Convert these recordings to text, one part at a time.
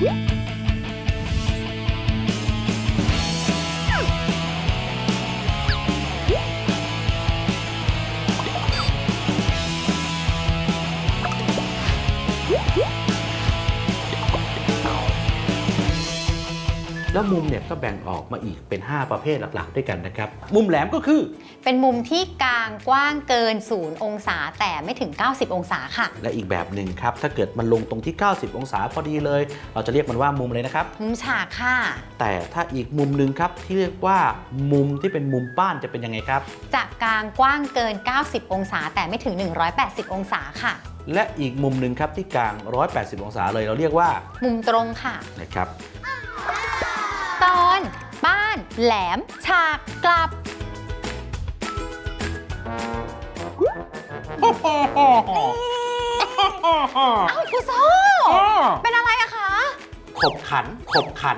네. แล้วมุมเนี่ยก็แบ่งออกมาอีกเป็น 5 ประเภทหลักๆ ด้วยกันนะครับ มุมแหลมก็คือ เป็นมุมที่กลางกว้างเกิน 0 องศาแต่ไม่ถึง 90 องศาค่ะ และอีกแบบหนึ่งครับ ถ้าเกิดมันลงตรงที่ 90 องศาพอดีเลย เราจะเรียกมันว่ามุมเลยนะครับ มุมฉากค่ะ แต่ถ้าอีกมุมหนึ่งครับที่เรียกว่ามุมที่เป็นมุมป้านจะเป็นยังไงครับ จะกลางกว้างเกิน 90 องศาแต่ไม่ถึง 180 องศาค่ะและอีกมุมหนึ่งครับที่กลาง 180 องศาเลยเราเรียกว่า มุมตรงค่ะนะครับ ตอนบ้านแหลมฉากกลับ เอ้าครูโซ่เป็นอะไรอะคะ ขบขัน ขบขัน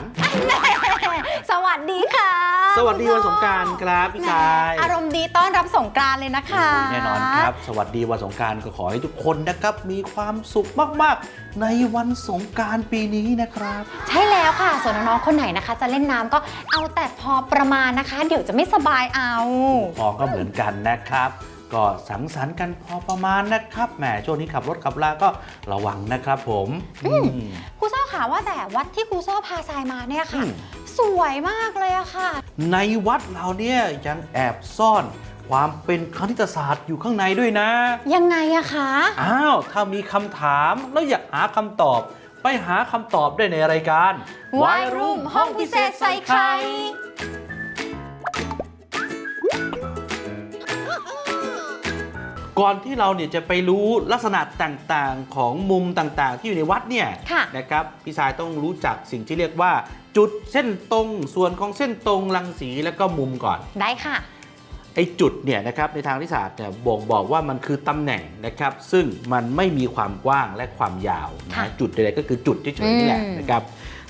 สวัสดีค่ะส วัสดีวันสงกรารครับพี่ชายอารมณ์ดีต้อนรับสงกรานต์เลยนะคะ แน่นอนครับ สวัสดีวันสงกรารก็ขอให้ทุกคนนะครับ มีความสุขมากๆ ในวันสงกรารปีนี้นะครับ ใช่แล้วค่ะ ส่วนน้องๆคนไหนนะคะ จะเล่นน้ำก็เอาแต่พอประมาณนะคะ เดี๋ยวจะไม่สบายเอา พอก็เหมือนกันนะครับ ก็สังสรรค์กันพอประมาณนะครับแหมช่วงนี้ขับรถขับลาก็ระวังนะครับผมอืม ครูโซ่ค่ะว่าแต่วัดที่ครูโซ่พาทรายมาเนี่ยค่ะ อืม สวยมากเลยอะค่ะ ในวัดเราเนี่ยยังแอบซ่อนความเป็นคณิตศาสตร์อยู่ข้างในด้วยนะ ยังไงอะคะ อ้าว ถ้ามีคำถามแล้วอยากหาคำตอบ ไปหาคำตอบได้ในรายการ Why Room ห้องพิเศษใส่ไข่ ก่อนที่เราเนี่ยจะไปรู้ลักษณะต่างๆของมุมต่างๆ ที่อยู่ในวัดเนี่ยค่ะ นะครับพี่ชายต้องรู้จักสิ่งที่เรียกว่า จุดเส้นตรงส่วนของเส้นตรงรังสีแล้วก็มุมก่อน ได้ค่ะ ไอ้จุดเนี่ยนะครับในทางวิทยาศาสตร์เนี่ยบ่งบอกว่ามันคือตำแหน่งนะครับ ซึ่งมันไม่มีความกว้างและความยาวค่ะนะจุดใดๆก็คือจุดที่เฉยๆนี่แหละอืม นะครับ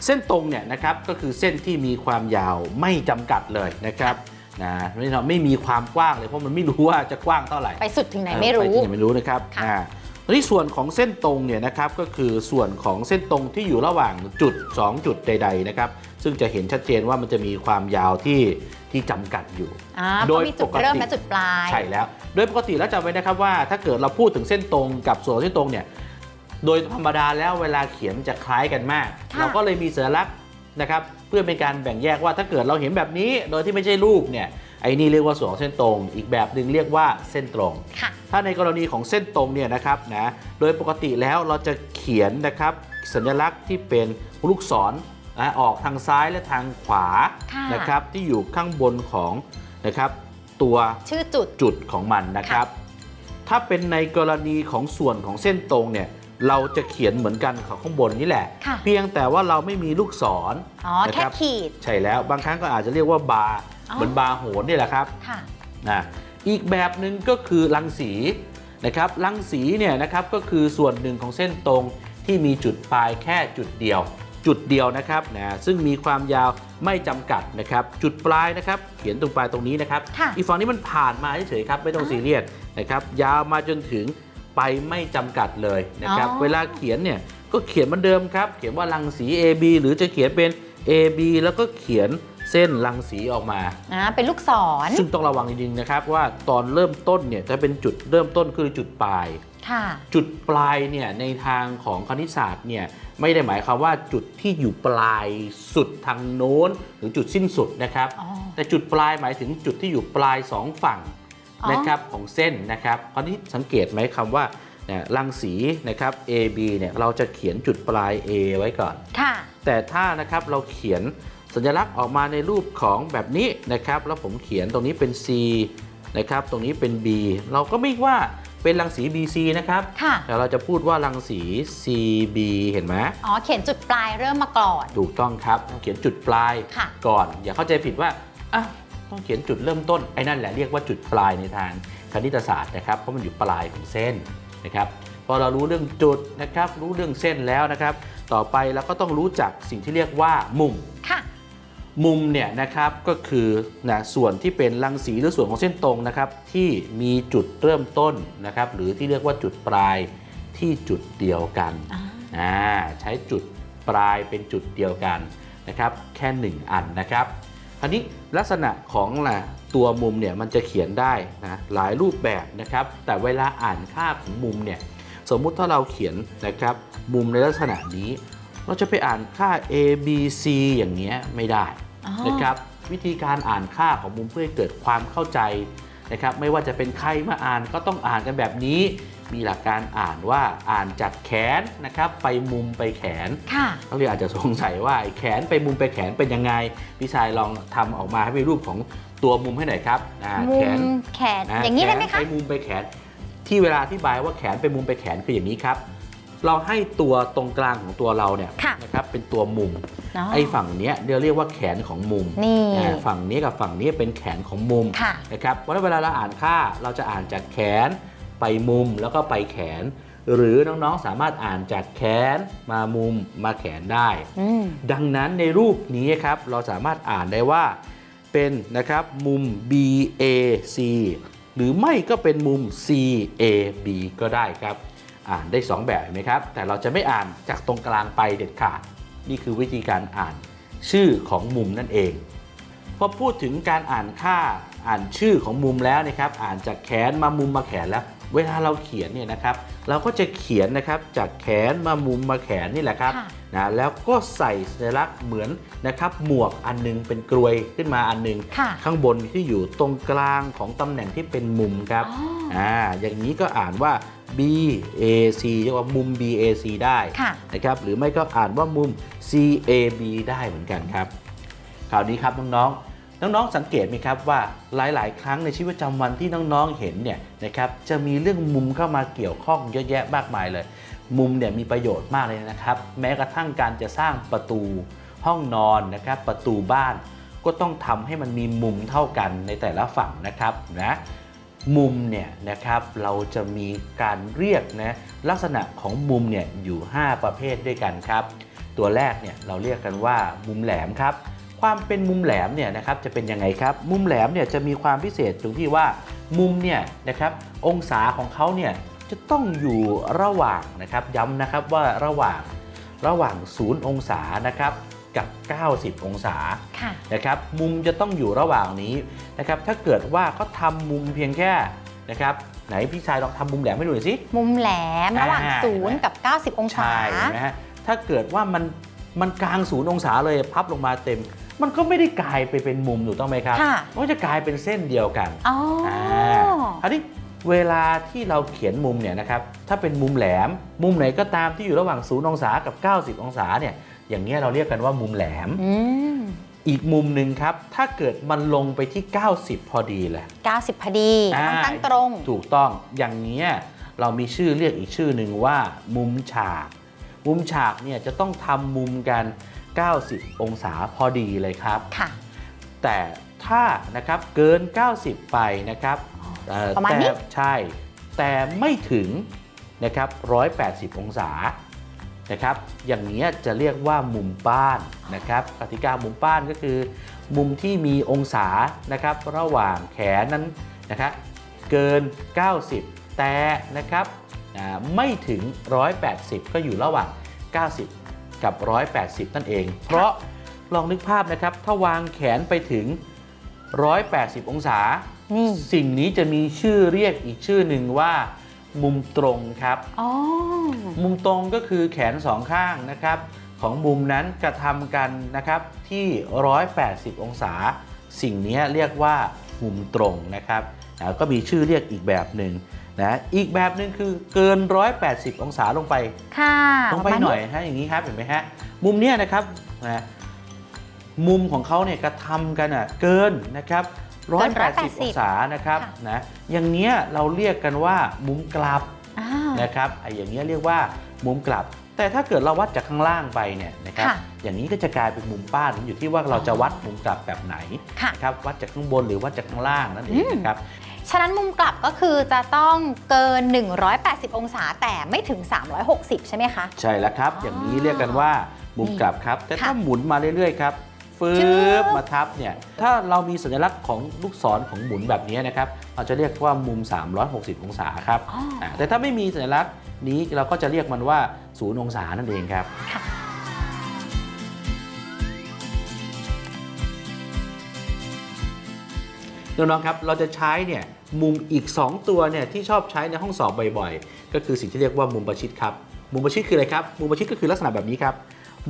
เส้นตรงเนี่ยนะครับก็คือเส้นที่มีความยาวไม่จำกัดเลยนะครับนะไม่ไม่มีความกว้างเลยเพราะมันไม่รู้ว่าจะกว้างเท่าไหร่ ไปสุดถึงไหนไม่รู้ไปที่ไหนไม่รู้นะครับค่ะ อ่า ทีนี้ส่วนของเส้นตรงเนี่ยนะครับก็คือส่วนของเส้นตรงที่อยู่ระหว่างจุด 2 จุดใด ๆ นะครับ ซึ่งจะเห็นชัดเจนว่ามันจะมีความยาวที่ที่จำกัดอยู่อ่าโดเพราะยมีจุดปกติเริ่มและจุดปลายใช่แล้ว โดยปกติแล้วจำไว้นะครับว่า ถ้าเกิดเราพูดถึงเส้นตรงกับส่วนของเส้นตรงเนี่ยโดยธรรมดาแล้วเวลาเขียนมันจะคล้ายกันมากค่ะเราก็เลยมีสัญลักษณ์นะครับเพื่อเป็นการแบ่งแยกว่าถ้าเกิดเราเห็นแบบนี้โดยที่ไม่ใช่รูปเนี่ย ไอ้นี่เรียกว่าส่วนของเส้นตรง อีกแบบหนึ่งเรียกว่าเส้นตรงค่ะถ้าในกรณีของเส้นตรงเนี่ยนะครับนะโดยปกติแล้วเราจะเขียนนะครับสัญลักษณ์ที่เป็นลูกศรนะออกทางซ้ายและทางขวาค่ะนะครับที่อยู่ข้างบนของนะครับตัวชื่อจุดจุดของมันนะครับ ถ้าเป็นในกรณีของส่วนของเส้นตรงเนี่ยเราจะเขียนเหมือนกันของข้างบนนี่แหละค่ะเพียงแต่ว่าเราไม่มีลูกศรอ๋อนะแค่ครับขีด ใช่แล้วบางครั้งก็อาจจะเรียกว่าบาร์อ๋อ เหมือนบาร์โหนนี่แหละครับค่ะนะอีกแบบหนึ่งก็คือรังสีนะครับรังสีเนี่ยนะครับก็คือส่วนหนึ่งของเส้นตรงที่มีจุดปลายแค่จุดเดียว จุดเดียวนะครับนะซึ่งมีความยาวไม่จำกัดนะครับ จุดปลายนะครับ เขียนตรงปลายตรงนี้นะครับค่ะอีกฝั่งนี้มันผ่านมาเฉยๆครับไม่ต้องซีเรียสนะครับยาวมาจนถึงไปไม่จำกัดเลยนะครับอ๋อเวลาเขียนเนี่ยก็เขียนเหมือนเดิมครับ เขียนว่ารังสี AB หรือจะเขียนเป็น AB แล้วก็เขียน เส้นรังสีออกมา อ่าเป็นลูกศร ซึ่งต้องระวังจริงๆนะครับว่าตอนเริ่มต้นเนี่ยจะเป็นจุดเริ่มต้นคือจุดปลาย ค่ะ จุดปลายเนี่ยในทางของคณิตศาสตร์เนี่ยไม่ได้หมายความว่าจุดที่อยู่ปลายสุดทางโน้น หรือจุดสิ้นสุดนะครับ อ๋อ แต่จุดปลายหมายถึงจุดที่อยู่ปลายสองฝั่งอ๋อ นะครับของเส้นนะครับคราวนี้สังเกตไหมคำว่าเนี่ยรังสีนะครับ AB เนี่ยเราจะเขียนจุดปลาย A ไว้ก่อน ค่ะ แต่ถ้านะครับเราเขียน สัญลักษณ์ออกมาในรูปของแบบนี้นะครับ แล้วผมเขียนตรงนี้เป็น C นะครับ ตรงนี้เป็น B เราก็ไม่ว่าเป็นรังสี BC นะครับค่ะ แต่เราจะพูดว่ารังสี CB เห็นไหมอ๋อ เขียนจุดปลายเริ่มมาก่อน ถูกต้องครับต้องเขียนจุดปลายค่ะ ก่อน อย่าเข้าใจผิดว่าอะต้องเขียนจุดเริ่มต้น ไอ้นั่นแหละเรียกว่าจุดปลายในทางคณิตศาสตร์นะครับ เพราะมันอยู่ปลายของเส้นนะครับ พอเรารู้เรื่องจุดนะครับ รู้เรื่องเส้นแล้วนะครับ ต่อไปเราก็ต้องรู้จักสิ่งที่เรียกว่ามุมค่ะ มุมเนี่ยนะครับก็คือนะส่วนที่เป็นรังสีหรือส่วนของเส้นตรงนะครับ ที่มีจุดเริ่มต้นนะครับ หรือที่เรียกว่าจุดปลายที่จุดเดียวกันอ่าอ่าใช้จุดปลายเป็นจุดเดียวกันนะครับ แค่ 1 อันนะครับอันนี้ลักษณะของนะตัวมุมเนี่ยมันจะเขียนได้นะหลายรูปแบบนะครับ แต่เวลาอ่านค่าของมุมเนี่ยสมมุติถ้าเราเขียนนะครับ มุมในลักษณะนี้ เราจะไปอ่านค่า A B C อย่างเงี้ยไม่ได้อ๋อนะครับวิธีการอ่านค่าของมุมเพื่อให้เกิดความเข้าใจนะครับไม่ว่าจะเป็นใครมาอ่านก็ต้องอ่านกันแบบนี้มีหลักการอ่านว่าอ่านจากแขนนะครับไปมุมไปแขนค่ะนักเรียนอาจจะสงสัยว่าไอ้แขนไปมุมไปแขนเป็นยังไง พี่ชายลองทำออกมาให้เป็นรูปของตัวมุมให้หน่อยครับอ่ามุแขมนแขนอย่างนี้ได้ไหมแขคะไปมุมไปแขน ที่เวลาอธิบายว่าแขนไปมุมไปแขนคืออย่างนี้ครับ เราให้ตัวตรงกลางของตัวเราเนี่ยค่ะนะครับเป็นตัวมุม อ๋อไอ้ฝั่งเนี้ยเดี๋ยวเรียกว่าแขนของมุมนี่อ่าฝั่งนี้กับฝั่งนี้เป็นแขนของมุมค่ะนะครับเพราะฉะนั้นเวลาเราอ่านค่าเราจะอ่านจากแขนไปมุมแล้วก็ไปแขน หรือน้องๆสามารถอ่านจากแขนมามุมมาแขนได้ อืม ดังนั้นในรูปนี้ครับเราสามารถอ่านได้ว่าเป็นนะครับมุม BAC หรือไม่ก็เป็นมุม CAB ก็ได้ครับ อ่านได้ 2 แบบเห็นไหมครับ แต่เราจะไม่อ่านจากตรงกลางไปเด็ดขาด นี่คือวิธีการอ่านชื่อของมุมนั่นเองพอพูดถึงการอ่านค่าอ่านชื่อของมุมแล้วนะครับอ่านจากแขนมามุมมาแขนแล้ว เวลาเราเขียนเนี่ยนะครับ เราก็จะเขียนนะครับจากแขนมามุมมาแขนนี่แหละครับค่ะนะแล้วก็ใส่สัญลักษณ์เหมือนนะครับหมวกอันหนึงเป็นกรวยขึ้นมาอันหนึงค่ะข้างบนที่อยู่ตรงกลางของตำแหน่งที่เป็นมุมครับอ๋ออ่าอย่างนี้ก็อ่านว่า B A C เรียกว่ามุม B A C ได้ค่ะนะครับหรือไม่ก็อ่านว่ามุม C A B ได้เหมือนกันครับคราวนี้ครับน้องๆ น้องๆ สังเกตไหมครับว่าหลาย ๆ ครั้งในชีวิตประจำวันที่น้องๆ เห็นเนี่ยนะครับจะมีเรื่องมุมเข้ามาเกี่ยวข้องเยอะแยะมากมายเลย มุมเนี่ยมีประโยชน์มากเลยนะครับ แม้กระทั่งการจะสร้างประตูห้องนอนนะครับประตูบ้านก็ต้องทำให้มันมีมุมเท่ากันในแต่ละฝั่งนะครับนะ มุมเนี่ยนะครับเราจะมีการเรียกนะลักษณะของมุมเนี่ยอยู่ 5 ประเภทด้วยกันครับ ตัวแรกเนี่ยเราเรียกกันว่ามุมแหลมครับ ความเป็นมุมแหลมเนี่ยนะครับจะเป็นยังไงครับ มุมแหลมเนี่ยจะมีความพิเศษตรงที่ว่ามุมเนี่ยนะครับองศาของเขาเนี่ยจะต้องอยู่ระหว่างนะครับย้ำนะครับว่าระหว่างระหว่าง 0 องศานะครับ กับ 90 องศาค่ะนะครับมุมจะต้องอยู่ระหว่างนี้นะครับถ้าเกิดว่าเขาทำมุมเพียงแค่นะครับไหนพี่ชายลองทำมุมแหลมให้ดูหน่อยสิ มุมแหลมระหว่างอ่า0กับ 90 องศาใช่เห็นะฮะถ้าเกิดว่ามันมันกลางศูนย์องศาเลยพับลงมาเต็ม มันก็ไม่ได้กลายไปเป็นมุมถูกต้องไหมครับค่ะมันก็จะกลายเป็นเส้นเดียวกันอ๋อออ่าอันนี้เวลาที่เราเขียนมุมเนี่ยนะครับถ้าเป็นมุมแหลม มุมไหนก็ตามที่อยู่ระหว่าง0องศากับ 90 องศาเนี่ย อย่างเงี้ยเราเรียกกันว่ามุมแหลมอืมอีกมุมหนึ่งครับ ถ้าเกิดมันลงไปที่ 90 พอดีแหละ 90 พอดีอ่าต้องตั้งตรง ถูกต้องอย่างเนี้ยเรามีชื่อเรียกอีกชื่อหนึ่งว่า มุมฉาก มุมฉากเนี่ยจะต้องทำมุมกัน 90 องศาพอดีเลยครับค่ะแต่ถ้านะครับเกิน 90 ไปนะครับเอ่อประมาณนี้แต่ใช่ แต่ไม่ถึงนะครับ180 องศา นะครับ อย่างนี้ยจะเรียกว่ามุมป้านนะครับกติกามุมป้านก็คือ มุมที่มีองศานะครับระหว่างแขนนั้นนะครับเกิน 90 แต่นะครับอ่าไม่ถึง 180 ก็อยู่ระหว่าง 90 กับ 180 นั่นเอง เพราะลองนึกภาพนะครับ ถ้าวางแขนไปถึง 180 องศานี่สิ่งนี้จะมีชื่อเรียกอีกชื่อหนึ่งว่า มุมตรงครับ อ๋อ มุมตรงก็คือแขนสองข้างนะครับ ของมุมนั้นกระทำกันนะครับที่ 180 องศา สิ่งนี้เรียกว่ามุมตรงนะครับนะก็มีชื่อเรียกอีกแบบหนึ่งนะอีกแบบหนึ่งคือเกิน 180 องศาลงไปค่ะลงไปประมาณหน่อยฮะอย่างนี้ครับเห็นไหมฮะมุมเนี้ยนะครับนะมุมของเขาเนี่ยกระทำกันอะเกินนะครับเกิน 180 องศานะครับค่ะนะอย่างเนี้ยเราเรียกกันว่ามุมกลับอ่านะครับไอ้อย่างเงี้ยเรียกว่ามุมกลับ แต่ถ้าเกิดเราวัดจากข้างล่างไปเนี่ยนะครับค่ะอย่างนี้ก็จะกลายเป็นมุมป้านอยู่ที่ว่าเราจะวัดมุมกลับแบบไหนค่ะนะครับวัดจากข้างบนหรือวัดจากข้างล่างนั่นเองอืมนะครับฉะนั้นมุมกลับก็คือจะต้องเกิน 180 องศาแต่ไม่ถึง 360 ใช่ไหมคะ ใช่แล้วครับ อย่างนี้เรียกกันว่ามุมกลับครับ แต่ค่ะถ้าหมุนมาเรื่อยๆครับ ฟืบมาทับเนี่ยถ้าเรามีสัญลักษณ์ของลูกศรของหมุนแบบนี้นะครับเราจะเรียกว่ามุม 360 องศาครับแต่ถ้าไม่มีสัญลักษณ์นี้เราก็จะเรียกมันว่าศูนย์องศานั่นเองครับน้องๆครับเราจะใช้เนี่ยมุมอีก 2 ตัวเนี่ยที่ชอบใช้ในห้องสอบบ่อยๆ ก็คือสิ่งที่เรียกว่ามุมประชิดครับ มุมประชิดคืออะไรครับ มุมประชิดก็คือลักษณะแบบนี้ครับ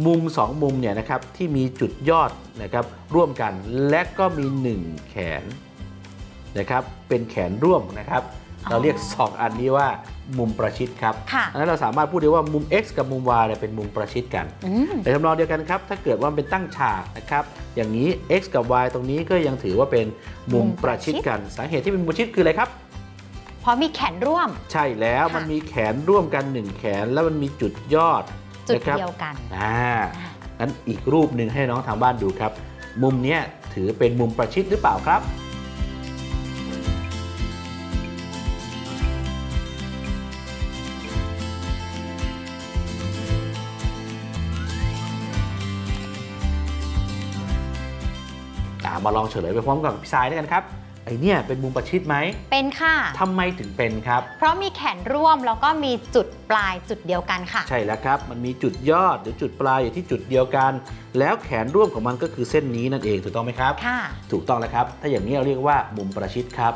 มุม 2 มุมเนี่ยนะครับที่มีจุดยอดนะครับร่วมกันและก็มี 1 แขนนะครับเป็นแขนร่วมนะครับเราเรียก 2 อันนี้ว่ามุมประชิดครับค่ะอันนั้นเราสามารถพูดได้ว่ามุม x กับมุม y เนี่ยเป็นมุมประชิดกันอืมในทำนองเดียวกันครับ ถ้าเกิดว่ามันเป็นตั้งฉากนะครับ อย่างนี้ x กับ y ตรงนี้ก็ยังถือว่าเป็นมุมประชิดกัน สาเหตุที่เป็นมุมประชิดคืออะไรครับเพราะมีแขนร่วม ใช่แล้วค่ะมันมีแขนร่วมกัน 1 แขนแล้วมันมีจุดยอด จุดนะครับเดียวกันอ่างั้นอีกรูปหนึ่งให้น้องทางบ้านดูครับ มุมเนี้ยถือเป็นมุมประชิดหรือเปล่าครับ อ่ามาลองเฉลยไปพร้อมกับพี่สายด้วยกันครับ ไอเนี่ยเป็นมุมประชิดไหมเป็นค่ะ ทำไมถึงเป็นครับ เพราะมีแขนร่วมแล้วก็มีจุดปลายจุดเดียวกันค่ะ ใช่แล้วครับ มันมีจุดยอดหรือจุดปลายอยู่ที่จุดเดียวกัน แล้วแขนร่วมของมันก็คือเส้นนี้นั่นเองถูกต้องไหมครับ ค่ะ ถูกต้องแล้วครับ ถ้าอย่างนี้เราเรียกว่ามุมประชิดครับ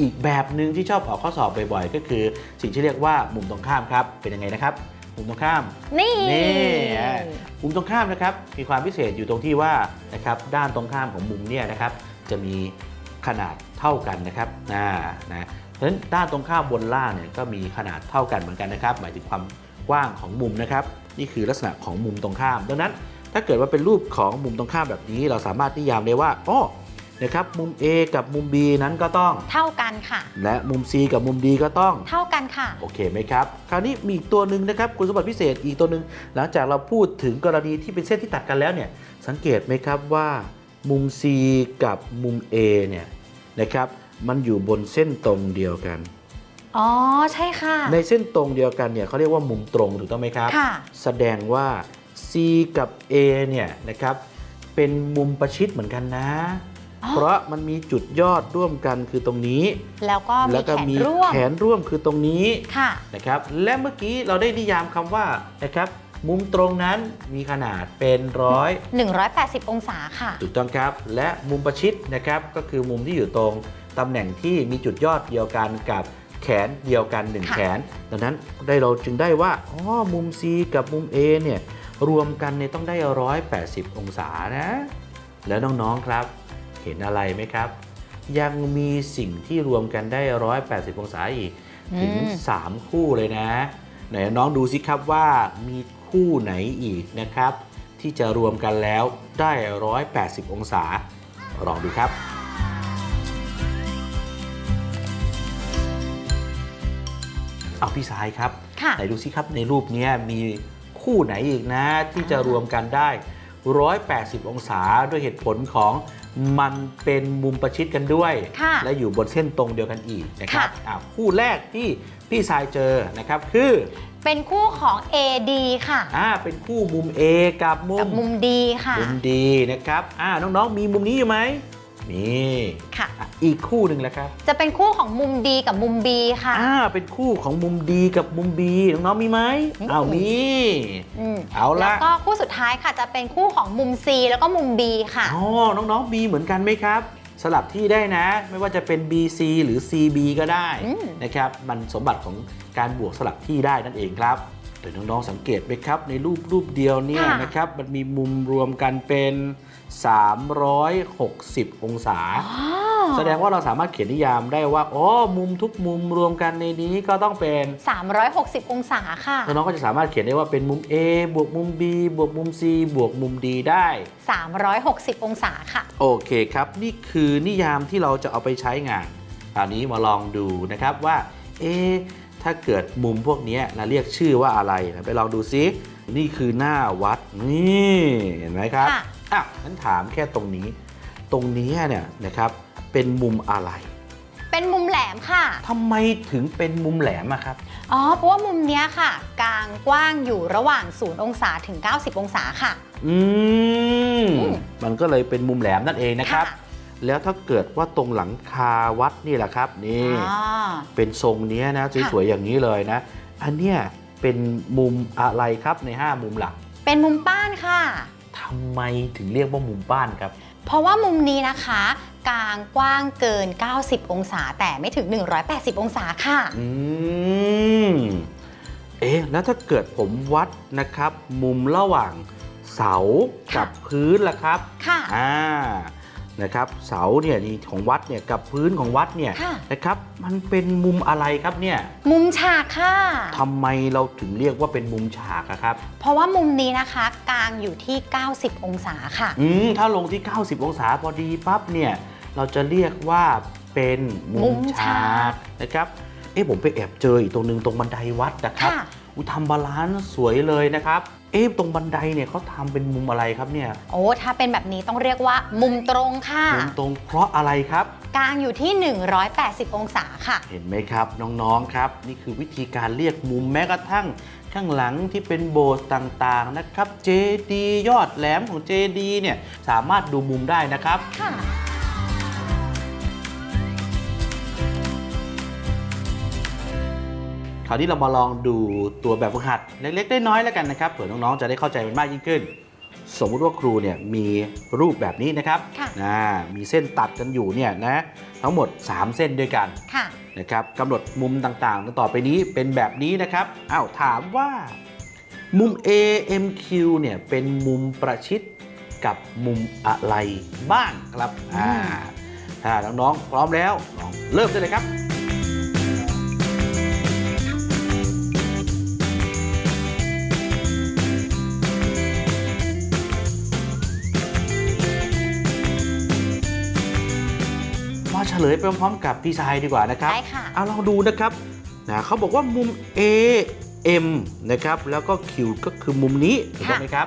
อีกแบบหนึ่งที่ชอบออกข้อสอบบ่อยๆ ก็คือ สิ่งที่เรียกว่ามุมตรงข้ามครับ เป็นยังไงนะครับ มุมตรงข้าม นี่ นี่อะมุมตรงข้ามนะครับ มีความพิเศษอยู่ตรงที่ว่านะครับด้านตรงข้ามของมุมเนี่ยนะครับจะมี ขนาดเท่ากันนะครับนะนะเพราะฉะนั้นด้านตรงข้ามบนล่างเนี่ยก็มีขนาดเท่ากันเหมือนกันนะครับ หมายถึงความกว้างของมุมนะครับ นี่คือลักษณะของมุมตรงข้าม ดังนั้น ถ้าเกิดว่าเป็นรูปของมุมตรงข้ามแบบนี้ เราสามารถนิยามได้ว่าอ๋อนะครับมุม A กับมุม B นั้นก็ต้อง เท่ากันค่ะ และมุม C กับมุม D ก็ต้อง เท่ากันค่ะ โอเคไหมครับ คราวนี้มีอีกตัวหนึ่งนะครับคุณสมบัติพิเศษอีกตัวหนึ่งหลังจากเราพูดถึงกรณีที่เป็นเส้นที่ตัดกันแล้วเนี่ยสังเกตไหมครับว่า มุม C กับมุม A เนี่ยนะครับ มันอยู่บนเส้นตรงเดียวกัน อ๋อ ใช่ค่ะ ในเส้นตรงเดียวกันเนี่ยเขาเรียกว่ามุมตรงถูกต้องไหมครับ ค่ะ แสดงว่า C กับ A เนี่ยนะครับเป็นมุมประชิดเหมือนกันนะ อ๋อ เพราะมันมีจุดยอดร่วมกันคือตรงนี้ แล้วก็มีแล้วก็แขนมีร่วมแขนร่วมคือตรงนี้ค่ะ นะครับ และเมื่อกี้เราได้นิยามคำว่านะครับ มุมตรงนั้นมีขนาดเป็นร้อย180 องศาค่ะ ถูกต้องครับ และมุมประชิดนะครับก็คือมุมที่อยู่ตรงตำแหน่งที่มีจุดยอดเดียวกันกับแขนเดียวกัน 1 ค่ะแขน ดังนั้นได้เราจึงได้ว่าอ๋อมุม C กับมุม A เนี่ยรวมกันเนี่ยต้องได้ 180 องศานะ แล้วน้องๆครับ เห็นอะไรไหมครับ ยังมีสิ่งที่รวมกันได้ 180 องศาอีก ถึง อืม 3 คู่เลยนะ ไหนน้องดูสิครับว่ามี คู่ไหนอีกนะครับ ที่จะรวมกันแล้วได้ 180 องศา ลองดูครับเอาพี่สายครับค่ะไหนดูสิครับในรูปเนี้ยมีคู่ไหนอีกนะ ที่จะรวมกันได้ 180 องศาด้วยเหตุผลของมันเป็นมุมประชิดกันด้วยค่ะและอยู่บนเส้นตรงเดียวกันอีกนะครับค่ะอะคู่แรกที่พี่สายเจอนะครับคือ เป็นคู่ของ AD ค่ะ อ่าเป็นคู่มุม A กับมุกับม มุม D ค่ะ มุมดีนะครับ อ่าน้องๆ มีมุมนี้อยู่ไหมมีค่ะ อะอีกคู่หนึ่งแล้วครับ จะเป็นคู่ของมุม D กับมุม B ค่ะ อ่า เป็นคู่ของมุมดีกับมุม B น้องๆ มีไหมอืม อ้าวมี อืมเอาแล้ละวก็คู่สุดท้ายค่ะจะเป็นคู่ของมุม C แล้วก็มุม B ค่ะ อ๋อ น้องๆ B เหมือนกันไหมครับ สลับที่ได้นะ ไม่ว่าจะเป็น BC หรือ CB ก็ได้อืมนะครับมันสมบัติของการบวกสลับที่ได้นั่นเองครับแต่น้องๆสังเกตไหมครับ ในรูปรูปเดียวเนี่ยนะครับมันมีมุมรวมกันเป็น 360 องศาอ๋อ แสดงว่าเราสามารถเขียนนิยามได้ว่าอ๋อมุมทุกมุมรวมกันในนี้ก็ต้องเป็น 360 องศาค่ะ น้องๆก็จะสามารถเขียนได้ว่าเป็นมุม A บวกมุม B บวกมุม C บวกมุม D ได้ 360 องศาค่ะ โอเคครับ นี่คือนิยามที่เราจะเอาไปใช้งานคราวนี้มาลองดูนะครับว่า เอ๊ะถ้าเกิดมุมพวกเนี้ยนะเรียกชื่อว่าอะไรนะไปลองดูซินี่คือหน้าวัดนี่เห็นไหมครับค่ะอะงั้นถามแค่ตรงนี้ ตรงนี้เนี่ยนะครับ เป็นมุมอะไร เป็นมุมแหลมค่ะ ทำไมถึงเป็นมุมแหลมอะครับ อ๋อ เพราะว่ามุมเนี้ยค่ะ กลางกว้างอยู่ระหว่าง 0 องศาถึง 90 องศาค่ะ อืม อืม มันก็เลยเป็นมุมแหลมนั่นเองนะครับค่ะแล้วถ้าเกิดว่าตรงหลังคาวัดนี่แหละครับ นี่ อ๋อ เป็นทรงเนี้ยนะค่ะสวยๆอย่างนี้เลยนะ อันเนี้ยเป็นมุมอะไรครับใน 5 มุมหลักเป็นมุมป้านค่ะ ทำไมถึงเรียกว่ามุมบ้านครับ เพราะว่ามุมนี้นะคะ กลางกว้างเกิน 90 องศา แต่ไม่ถึง 180 องศาค่ะ อืม เอ๊ะ แล้วถ้าเกิดผมวัดนะครับ มุมระหว่างเสากับพื้นล่ะครับ ค่ะ อ่า นะครับ เสาเนี่ยนี่ของวัดเนี่ยกับพื้นของวัดเนี่ยค่ะ นะครับ มันเป็นมุมอะไรครับเนี่ยมุมฉากค่ะ ทำไมเราถึงเรียกว่าเป็นมุมฉากอะครับ เพราะว่ามุมนี้นะคะกลางอยู่ที่ 90 องศาค่ะ อืม ถ้าลงที่ 90 องศาพอดีปั๊บเนี่ย เราจะเรียกว่าเป็นมุมุมมฉาฉากกนะครับ เอ๊ะผมไปแอบเจออีกตรงหนึงตรงบันไดวัดนะครับค่ะอุยทำบาลานซ์สวยเลยนะครับ เอ๊ะตรงบันไดเนี่ยเขาทำเป็นมุมอะไรครับเนี่ย โอ้ถ้าเป็นแบบนี้ต้องเรียกว่ามุมตรงค่ะ มุมตรงเพราะอะไรครับกลางอยู่ที่ 180 องศาค่ะ เห็นไหมครับน้องๆครับ นี่คือวิธีการเรียกมุมแม้กระทั่งข้างหลังที่เป็นโบสถ์ต่างๆนะครับ เจดียอดแหลมของเจดีเนี่ยสามารถดูมุมได้นะครับค่ะ คราวนี้เรามาลองดูตัวแบบฝึกหัดเล็กๆน้อยๆแล้วกันนะครับเผื่อน้องๆจะได้เข้าใจมันมากยิ่งขึ้น สมมุติว่าครูเนี่ยมีรูปแบบนี้นะครับค่ะนะมีเส้นตัดกันอยู่เนี่ยนะทั้งหมด 3 เส้นด้วยกันค่ะนะครับกำหนดมุมต่างๆกันต่อไปนี้เป็นแบบนี้นะครับอ้าวถามว่า มุม AMQ เนี่ยเป็นมุมประชิดกับมุมอะไรบ้างครับอ่าถ้าน้องๆพร้อมแล้วลองเริ่มได้เลยครับ ลยไปพร้อมๆกับดีไซน์ดีกว่านะครับได้ค่ะ เอาลองดูนะครับนะเขาบอกว่ามุม A M นะครับแล้วก็ Q ก็คือมุมนี้ถูกต้องไหมครับ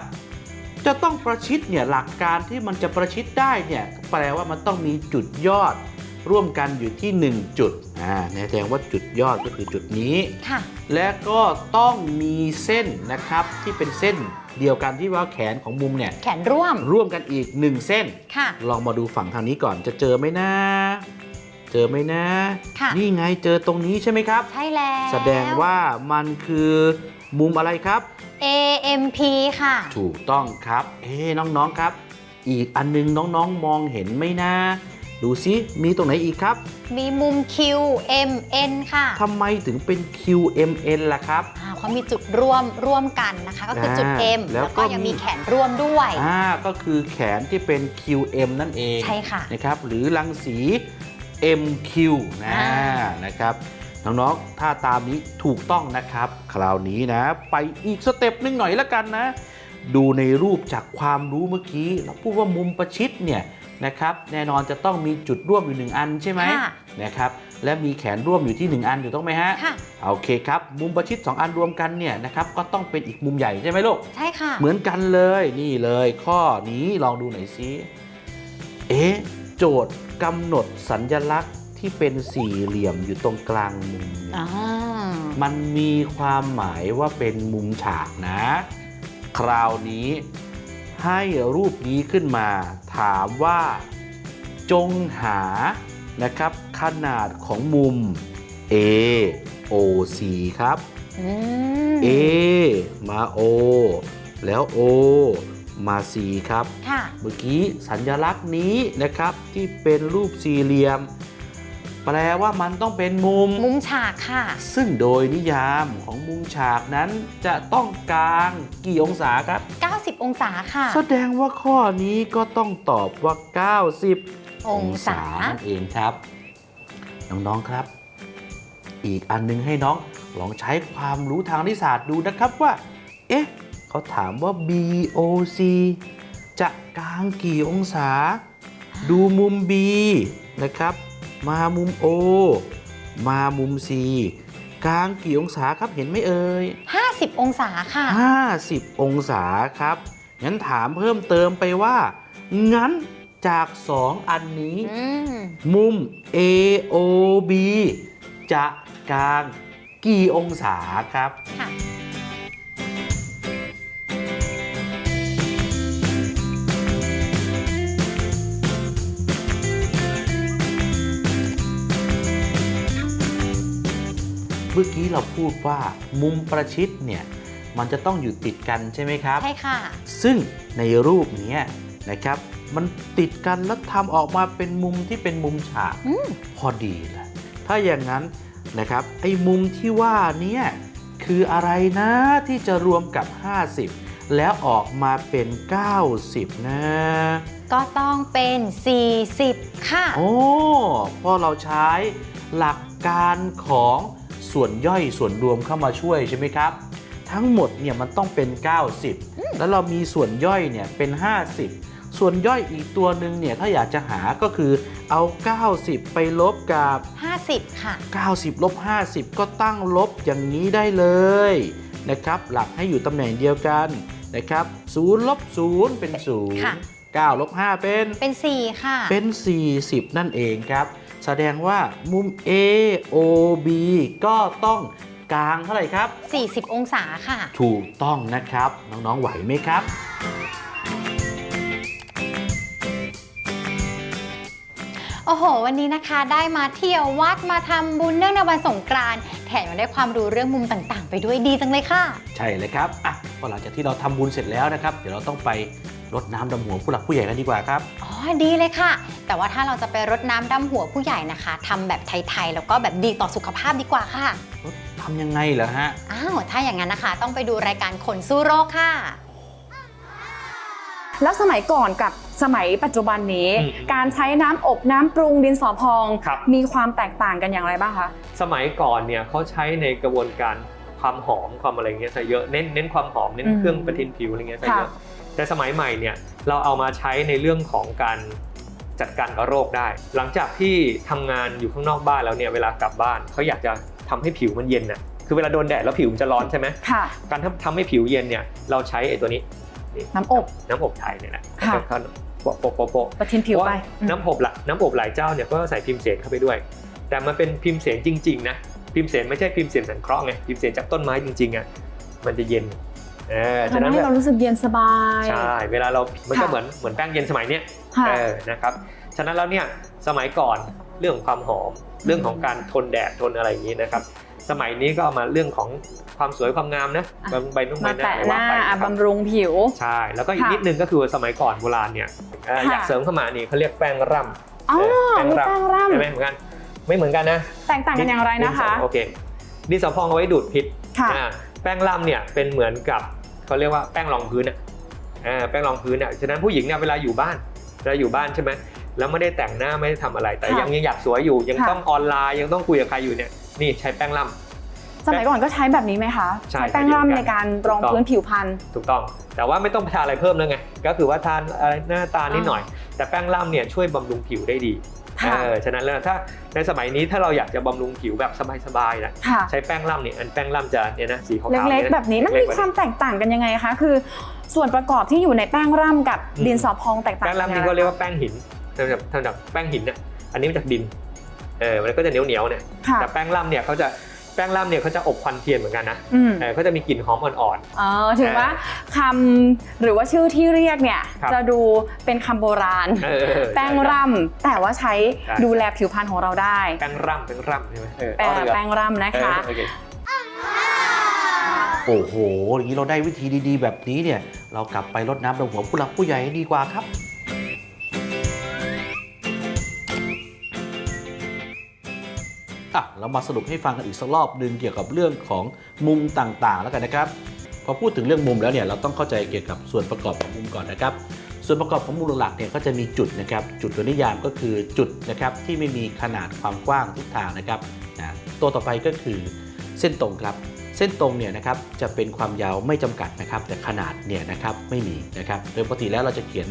จะต้องประชิดเนี่ยหลักการที่มันจะประชิดได้เนี่ยแปลว่ามันต้องมีจุดยอดร่วมกันอยู่ที่ 1 จุดอ่าแสดงว่าจุดยอดก็คือจุดนี้ ค่ะ และก็ต้องมีเส้นนะครับที่เป็นเส้นเดียวกันที่ว่าแขนของมุมเนี่ยแขนร่วม ร่วมกันอีก 1 เส้น ค่ะ ลองมาดูฝั่งทางนี้ก่อนจะเจอไหมนะ เจอไหมนะ ค่ะ นี่ไงเจอตรงนี้ใช่ไหมครับ ใช่แล้วแสดงว่ามันคือมุมอะไรครับ AMP ค่ะ ถูกต้องครับ เอ๊ะน้องๆครับ อีกอันนึงน้องๆ มองเห็นไหมนะ ดูซิมีตรงไหนอีกครับมีมุม QMN ค่ะทำไมถึงเป็น QMN ล่ะครับ อ่าเขามีจุดร่วมร่วมกันนะคะ ก็คือจุดอ่า M แล้วแล้วก็ก็ยังมี มีแขนร่วมด้วย อ่าก็คือแขนที่เป็น QM นั่นเองใช่ค่ะ นะครับ หรือรังสี MQ นะอ่านะครับน้องๆ ถ้าตามนี้ถูกต้องนะครับ คราวนี้นะ ไปอีกสเต็ปหนึ่งหน่อยละกันนะ ดูในรูปจากความรู้เมื่อกี้เราพูดว่ามุมประชิดเนี่ยนะครับ แน่นอนจะต้องมีจุดร่วมอยู่หนึ่งอันใช่ไหมค่ะนะครับ และมีแขนร่วมอยู่ที่หนึ่งอันอยู่ต้องไหมฮะค่ะโอเคครับ มุมประชิดสองอันรวมกันเนี่ยนะครับ ก็ต้องเป็นอีกมุมใหญ่ใช่ไหมลูก ใช่ค่ะ เหมือนกันเลยนี่เลยข้อนี้ลองดูหน่อยสิเอ๊ะ โจทย์กำหนดสัญญลักษณ์ที่เป็นสี่เหลี่ยมอยู่ตรงกลางมุมเนี่ยอ่ามันมีความหมายว่าเป็นมุมฉากนะ คราวนี้ให้รูปนี้ขึ้นมา ถามว่า จงหานะครับ ขนาดของมุม A O C ครับ อืม A มา O แล้ว O มา C ครับ ค่ะ เมื่อกี้สัญลักษณ์นี้นะครับที่เป็นรูปสี่เหลี่ยม แปลว่ามันต้องเป็นมุม มุมฉากค่ะ ซึ่งโดยนิยามของมุมฉากนั้นจะต้องกลางกี่องศาครับ 90 องศาค่ะ แสดงว่าข้อนี้ก็ต้องตอบว่า 90 องศานั่นเองครับ น้องๆครับ อีกอันหนึงให้น้องลองใช้ความรู้ทางนิสศาสตร์ดูนะครับว่า เอ๊ะ เขาถามว่า BOC จะกลางกี่องศา ดูมุม B นะครับ มามุม O มามุม C กลางกี่องศาครับเห็นไหมเอ่ย50 องศาค่ะ 50 องศาครับ งั้นถามเพิ่มเติมไปว่า งั้นจาก 2 อันนี้อืมมุม AOB จะกลางกี่องศาครับค่ะ มื่อกี้เราพูดว่ามุมประชิดเนี่ยมันจะต้องอยู่ติดกันใช่ไหมครับ ใช่ค่ะ ซึ่งในรูปเนี้ยนะครับ มันติดกันแล้วทำออกมาเป็นมุมที่เป็นมุมฉากอืมพอดีเลยถ้าอย่างนั้นนะครับไอ้มุมที่ว่าเนี้คืออะไรนะที่จะรวมกับ 50 แล้วออกมาเป็น 90 นะ ก็ต้องเป็น 40 ค่ะ โอ้เพราะเราใช้หลักการของ ส่วนย่อยส่วนรวมเข้ามาช่วยใช่ไหมครับ ทั้งหมดเนี่ยมันต้องเป็น 90 แล้วเรามีส่วนย่อยเนี่ยเป็น 50 ส่วนย่อยอีกตัวหนึ่งเนี่ยถ้าอยากจะหาก็คือเอา 90 ไปลบกับ 50 ค่ะ 90 ลบ 50 ก็ตั้งลบอย่างนี้ได้เลยนะครับหลักให้อยู่ตำแหน่งเดียวกันนะครับ0ลบ0เป็นค่ะ0 9ลบ5เป็นเป็น 4 ค่ะ เป็น 40 นั่นเองครับ แสดงว่ามุม A O B ก็ต้องกลางเท่าไหร่ครับ 40 องศาค่ะ ถูกต้องนะครับ น้องๆไหวไหมครับ โอ้โห วันนี้นะคะได้มาเที่ยววัดมาทำบุญเนื่องในวันสงกรานต์แถมยังได้ความรู้เรื่องมุมต่างๆ ไปด้วยดีจังเลยค่ะ ใช่เลยครับอะพอหลังจากที่เราทำบุญเสร็จแล้วนะครับ เดี๋ยวเราต้องไปรดน้ำดำหัวผู้หลักผู้ใหญ่กันดีกว่าครับอ๋อ ดีเลยค่ะ แต่ว่าถ้าเราจะไปรดน้ำดำหัวผู้ใหญ่นะคะทำแบบไทยๆ แล้วก็แบบดีต่อสุขภาพดีกว่าค่ะ ทำยังไงเหรอฮะ อ้าว ถ้าอย่างนั้นนะคะ ต้องไปดูรายการคนสู้โรคค่ะ แล้วสมัยก่อนกับสมัยปัจจุบันนี้ อืมการใช้น้ำอบน้ำปรุงดินสอพอง ครับ มีความแตกต่างกันอย่างไรบ้างคะ สมัยก่อนเนี่ยเขาใช้ในกระบวนการความหอมความอะไรเงี้ยจะเยอะเน้นเน้นความหอมเน้นอืมเครื่องประทินผิวอะไรเงี้ยจะเยอะค่ะแต่สมัยใหม่เนี่ย เราเอามาใช้ในเรื่องของการจัดการกับโรคได้ หลังจากที่ทำงานอยู่ข้างนอกบ้านแล้วเนี่ยเวลากลับบ้านเขาอยากจะทำให้ผิวมันเย็นน่ะคือเวลาโดนแดดแล้วผิวมันจะร้อนใช่ไหมค่ะการทำทำให้ผิวเย็นเนี่ยเราใช้ไอ้ตัวนี้น้ำอบน้ำอบไทยเนี่ยแหละค่ะก็โปะโปะโปะโปะประทินผิวไปเพราะาน้ำอบละน้ำอบหลายเจ้าเนี่ยก็ใส่พิมพ์เสนเข้าไปด้วย แต่มันเป็นพิมพ์เสนจริงๆนะพิมพ์เสนไม่ใช่พิมพ์เสนสังเคราะห์ไงพิมพ์เสนจากต้นไม้จริงๆอะมันจะเย็น เออฉะทำนั้นให้เรารู้สึกเย็นสบาย ใช่เวลาเรา มันก็ค่ะเหมือนเหมือนแป้งเย็นสมัยเนี้ยค่ะ เออนะครับฉะนั้นแล้วเนี่ยสมัยก่อนเรื่องของความหอม เรื่องของการทนแดดทนอะไรอย่างนี้นะครับ สมัยนี้ก็เอามาเรื่องของความสวยความงามนะอะใบนุ่มใบมาหน้าแตะอะไรหว่าน้าไปอะนะครับ บำรุงผิว ใช่ แล้วก็อีกค่ะนิดนึงก็คือสมัยก่อนโบราณเนี่ยเอ่อค่ะ อยากเสริมเข้ามานี่เขาเรียกแป้งร่ำอ๋อเออมีแป้งร่ใช่ไหมเหมือนกัน ไม่เหมือนกันนะำแตกต่างกันอย่างไรนะคะ ดิสอโอเคดินสอพองเอาไว้ดูดพิษค่ะ อ่าแป้งร่ำเนี่ยเป็นเหมือนกับ เขาเรียกว่าแป้งรองพื้นอะอ่าแป้งรองพื้นอะฉะนั้นผู้หญิงเนี่ยเวลาอยู่บ้านเวลาอยู่บ้านใช่ไหมแล้วไม่ได้แต่งหน้าไม่ได้ทำอะไร แต่ค่ะยังยังอยากสวยอยู่ยังค่ะต้องออนไลน์ยังต้องคุยกับใครอยู่เนี่ยนี่ใช้แป้งร่สมัยก่อนก็ใช้แบบนี้ไหมคะใช่แป้งใช้เหมือนกันร่ำในการรองถูกต้อง พื้นผิวพรรณำถูกต้อง แต่ว่าไม่ต้องทาอะไรเพิ่มแล้วไง ก็คือว่าทานอะไรหน้าตานิดหน่อย แต่แป้งร่ำเนี่ยช่วยบำรุงผิวได้ดี ค่ะ เออฉะนั้นแล้วถ้าในสมัยนี้ถ้าเราอยากจะบำรุงผิวแบบสบายๆนะค่ะ ใช้แป้งร่ำเนี่ยอันแป้งร่ำจะเนี่ยนะสีขาวๆเล็กยะๆแบบนี้มันเล็มีกๆแบบความแตกต่างกันยังไงคะคือ ส่วนประกอบที่อยู่ในแป้งร่ำกับอืมดินสอพองแตกต่างแป้งกัร่ำนนี่ยังก็ไงเรียกว่าแป้งหินทำจากทำจากแป้งหินเนี่ยอันนี้มาจากดินเออมันก็จะเหนียวเหนียวๆเนี่ยค่ะ แต่แป้งร่ำเนี่ยเขาจะ แป้งร่ำเนี่ยเขาจะอบควันเทียนเหมือนกันนะอืม เออเขาจะมีกลิ่นหอมอ่อน เออถือว่าคำหรือว่าชื่อที่เรียกเนี่ย ครับ จะดูเป็นคำโบราณ ๆเออ แป้งร่ำแต่ว่าใช้ใช่ ดูแลผิวพรรณของเราได้ แป้งร่ำแป้งร่ำใช่ไหมเออแป้งเอาเรือแป้งร่ำนะคะเออโอเค โอ้โหอย่างนี้เราได้วิธีดีๆ แบบนี้เนี่ย เรากลับไปรดน้ำดำหัวผู้หลักผู้ใหญ่ให้ดีกว่าครับ อะเรามาสรุปให้ฟังกันอีกสักรอบหนึ่งเกี่ยวกับเรื่องของมุมต่างๆ แล้วกันนะครับ พอพูดถึงเรื่องมุมแล้วเนี่ยเราต้องเข้าใจเกี่ยวกับส่วนประกอบของมุมก่อนนะครับ ส่วนประกอบของมุมหลักๆเนี่ยก็จะมีจุดนะครับ จุดตัวนิยามก็คือจุดนะครับที่ไม่มีขนาดความกว้างทิศทางนะครับนะตัวต่อไปก็คือเส้นตรงครับเส้นตรงเนี่ยนะครับจะเป็นความยาวไม่จำกัดนะครับ แต่ขนาดเนี่ยนะครับไม่มีนะครับโดยปกติแล้วเราจะเขียน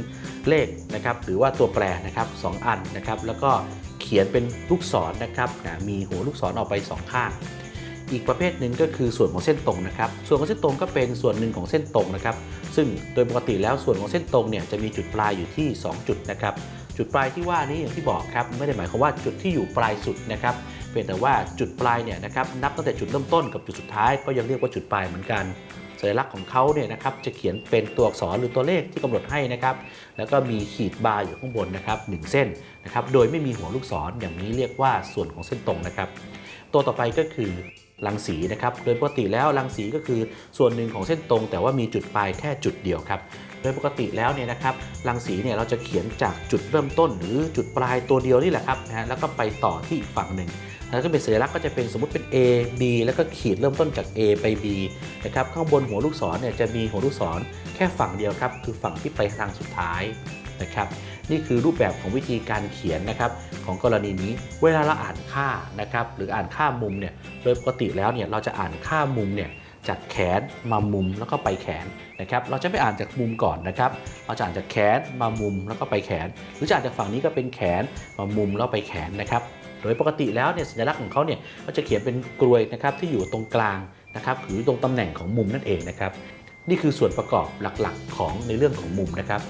เลขนะครับหรือว่าตัวแปรนะครับสองอันนะครับ แล้วก็ เขียนเป็นลูกศรนะครับนะมีหัวลูกศรออกไปสองข้าง อีกประเภทหนึ่งก็คือส่วนของเส้นตรงนะครับ ส่วนของเส้นตรงก็เป็นส่วนหนึ่งของเส้นตรงนะครับ ซึ่งโดยปกติแล้วส่วนของเส้นตรงเนี่ยจะมีจุดปลายอยู่ที่ 2 จุดนะครับ จุดปลายที่ว่านี้อย่างที่บอกครับไม่ได้หมายความว่าจุดที่อยู่ปลายสุดนะครับเพียงแต่ว่าจุดปลายเนี่ยนะครับนับตั้งแต่จุดเริ่มต้นกับจุดสุดท้ายก็ยังเรียกว่าจุดปลายเหมือนกัน สัญลักษณ์ของเขาเนี่ยนะครับจะเขียนเป็นตัวอักษรหรือตัวเลขที่กำหนดให้นะครับแล้วก็มีขีดบาร์อยู่ข้างบนนะครับหนึ่งเส้นนะครับโดยไม่มีหัวลูกศรอย่างนี้เรียกว่าส่วนของเส้นตรงนะครับ ตัวต่อไปก็คือรังสีนะครับ โดยปกติแล้วรังสีก็คือส่วนหนึ่งของเส้นตรง แต่ว่ามีจุดปลายแค่จุดเดียวครับ โดยปกติแล้วเนี่ยนะครับรังสีเนี่ยเราจะเขียนจากจุดเริ่มต้น หรือจุดปลายตัวเดียวนี่แหละครับนะฮะแล้วก็ไปต่อที่อีกฝั่งหนึ่ง แล้วก็เป็นสัญลักษณ์ก็จะเป็นสมมติเป็น A B แล้วก็ขีดเริ่มต้นจาก A ไป B นะครับข้างบนหัวลูกศรเนี่ยจะมีหัวลูกศรแค่ฝั่งเดียวครับ คือฝั่งที่ไปทางสุดท้ายนะครับนี่คือรูปแบบของวิธีการเขียนนะครับของกรณีนี้เวลาเราอ่านค่านะครับหรืออ่านค่ามุมเนี่ยโดยปกติแล้วเนี่ยเราจะอ่านค่ามุมเนี่ยจากแขนมามุมแล้วก็ไปแขนนะครับเราจะไม่อ่านจากมุมก่อนนะครับ เราจะอ่านจากแขนมามุมแล้วก็ไปแขน หรือจะอ่านจากฝั่งนี้ก็เป็นแขนมามุมแล้วไปแขนนะครับ ดยปกติแล้วเนี่ยสัญลักษณ์ของเขาเนี่ยก็จะเขียนเป็นกลวยนะครับที่อยู่ตรงกลางนะครับหรือตรงตำแหน่งของมุมนั่นเองนะครับ นี่คือส่วนประกอบหลักๆ ของในเรื่องของมุมนะครับ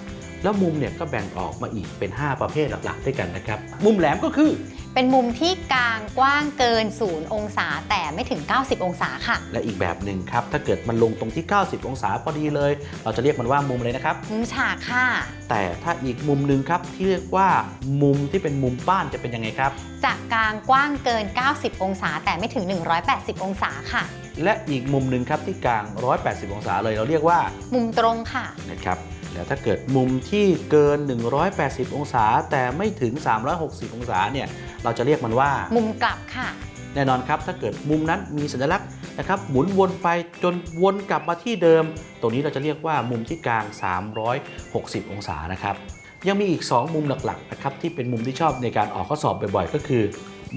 แล้วมุมเนี่ยก็แบ่งออกมาอีกเป็น 5 ประเภทหลักๆด้วยกันนะครับ มุมแหลมก็คือ เป็นมุมที่กลางกว้างเกิน 0 องศาแต่ไม่ถึง 90 องศาค่ะ และอีกแบบหนึ่งครับ ถ้าเกิดมันลงตรงที่ 90 องศาพอดีเลย เราจะเรียกมันว่ามุมเลยนะครับ มุมฉากค่ะ แต่ถ้าอีกมุมหนึ่งครับที่เรียกว่ามุมที่เป็นมุมบ้านจะเป็นยังไงครับ จะกลางกว้างเกิน 90 องศาแต่ไม่ถึง 180 องศาค่ะ และอีกมุมหนึ่งครับที่กลาง 180 องศาเลยเราเรียกว่า มุมตรงค่ะนะครับ แล้วถ้าเกิดมุมที่เกิน 180 องศา แต่ไม่ถึง 360 องศาเนี่ยเราจะเรียกมันว่า มุมกลับค่ะ แน่นอนครับ ถ้าเกิดมุมนั้นมีสัญลักษณ์นะครับหมุนวนไปจนวนกลับมาที่เดิม ตรงนี้เราจะเรียกว่ามุมที่กลาง 360 องศานะครับยังมีอีก 2 มุมหลักๆนะครับที่เป็นมุมที่ชอบในการออกข้อสอบบ่อยๆ ก็คือ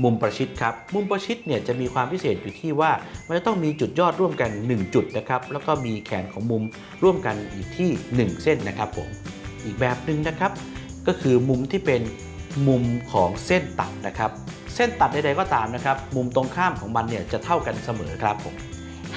มุมประชิดครับ มุมประชิดเนี่ยจะมีความพิเศษอยู่ที่ว่ามันจะต้องมีจุดยอดร่วมกัน 1 จุดนะครับ แล้วก็มีแขนของมุมร่วมกันอีกที่ 1 เส้นนะครับผม อีกแบบหนึ่งนะครับ ก็คือมุมที่เป็นมุมของเส้นตัดนะครับ เส้นตัดใดๆก็ตามนะครับ มุมตรงข้ามของมันเนี่ยจะเท่ากันเสมอครับผม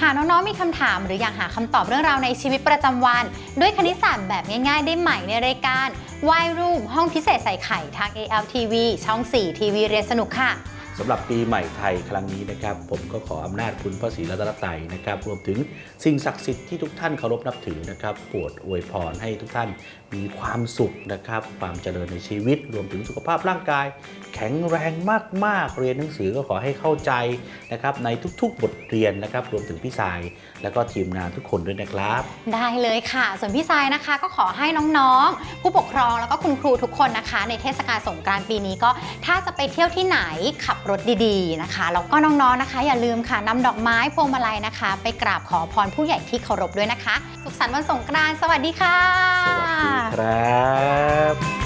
หากน้องๆมีคำถาม หรืออยากหาคำตอบเรื่องราวในชีวิตประจำวัน ด้วยคณิตศาสตร์แบบง่ายๆ ได้ใหม่ในรายการวายรูมห้องพิเศษใส่ไข่ทาง ALTV ช่อง 4 ทีวีเรียนสนุกค่ะ สำหรับปีใหม่ไทยครั้งนี้นะครับ ผมก็ขออำนาจคุณพระศรีรัตนตรัยนะครับ รวมถึงสิ่งศักดิ์สิทธิ์ที่ทุกท่านเคารพนับถือนะครับโปรดอวยพรให้ทุกท่านมีความสุขนะครับ ความเจริญในชีวิต รวมถึงสุขภาพร่างกาย แข็งแรงมากๆ เรียนหนังสือก็ขอให้เข้าใจนะครับในทุกๆ บทเรียนนะครับ รวมถึงพี่สาย แล้วก็ทีมงานทุกคนด้วยนะครับ ได้เลยค่ะ ส่วนพี่ทรายนะคะก็ขอให้น้องๆ ผู้ปกครองแล้วก็คุณครูทุกคนนะคะ ในเทศกาลสงกรานต์ปีนี้ก็ ถ้าจะไปเที่ยวที่ไหนขับรถดีๆนะคะแล้วก็น้องๆนะคะ อย่าลืมค่ะนำดอกไม้พวงมาลัยนะคะ ไปกราบขอพรผู้ใหญ่ที่เคารพด้วยนะคะ สุขสันต์วันสงกรานต์สวัสดีค่ะ สวัสดีครับ